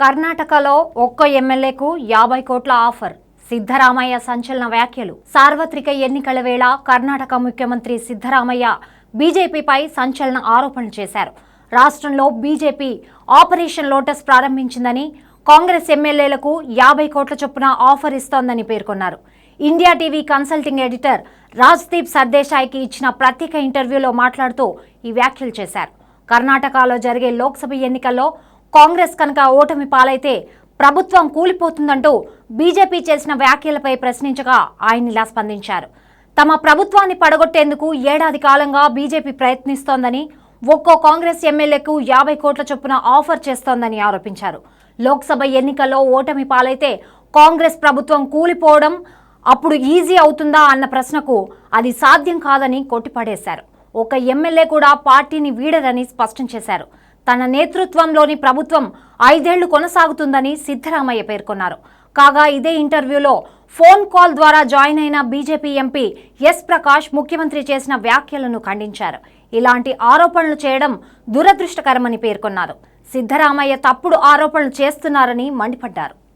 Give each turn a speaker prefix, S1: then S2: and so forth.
S1: కర్ణాటకలో ఒక్క ఎమ్మెల్యేకు యాభై కోట్ల ఆఫర్. సిద్ధరామయ్య సంచలన వ్యాఖ్యలు. సార్వత్రిక ఎన్నికల వేళ కర్ణాటక ముఖ్యమంత్రి సిద్ధరామయ్య బీజేపీపై సంచలన ఆరోపణలు చేశారు. రాష్ట్రంలో బీజేపీ ఆపరేషన్ లోటస్ ప్రారంభించిందని కాంగ్రెస్ ఎమ్మెల్యేలకు యాభై కోట్ల చొప్పున ఆఫర్ ఇస్తోందని పేర్కొన్నారు. India TV consulting editor Rajdeep సర్దేశాయ్కి ఇచ్చిన ప్రత్యేక ఇంటర్వ్యూలో మాట్లాడుతూ ఈ వ్యాఖ్యలు చేశారు. కర్ణాటకలో జరిగే లోక్సభ ఎన్నికల్లో కాంగ్రెస్ కనుక ఓటమి పాలైతే ప్రభుత్వం కూలిపోతుందంటూ బీజేపీ చేసిన వ్యాఖ్యలపై ప్రశ్నించగా ఆయన ఇలా స్పందించారు. తమ ప్రభుత్వాన్ని పడగొట్టేందుకు ఏడాది కాలంగా బీజేపీ ప్రయత్నిస్తోందని ఒక్కో కాంగ్రెస్ ఎమ్మెల్యేకు యాభై కోట్ల చొప్పున ఆఫర్ చేస్తోందని ఆరోపించారు. లోక్సభ ఎన్నికల్లో ఓటమి పాలైతే కాంగ్రెస్ ప్రభుత్వం కూలిపోవడం అప్పుడు ఈజీ అవుతుందా అన్న ప్రశ్నకు అది సాధ్యం కాదని కొట్టిపడేశారు. ఒక ఎమ్మెల్యే కూడా పార్టీని వీడరని స్పష్టం చేశారు. తన నేతృత్వంలోని ప్రభుత్వం ఐదేళ్ళు కొనసాగుతుందని సిద్ధరామయ్య పేర్కొన్నారు. కాగా ఇదే ఇంటర్వ్యూలో ఫోన్ కాల్ ద్వారా జాయిన్ అయిన బీజేపీ ఎంపీ ఎస్ ప్రకాష్ ముఖ్యమంత్రి చేసిన వ్యాఖ్యలను ఖండించారు. ఇలాంటి ఆరోపణలు చేయడం దురదృష్టకరమని పేర్కొన్నారు. సిద్ధరామయ్య తప్పుడు ఆరోపణలు చేస్తున్నారని మండిపడ్డారు.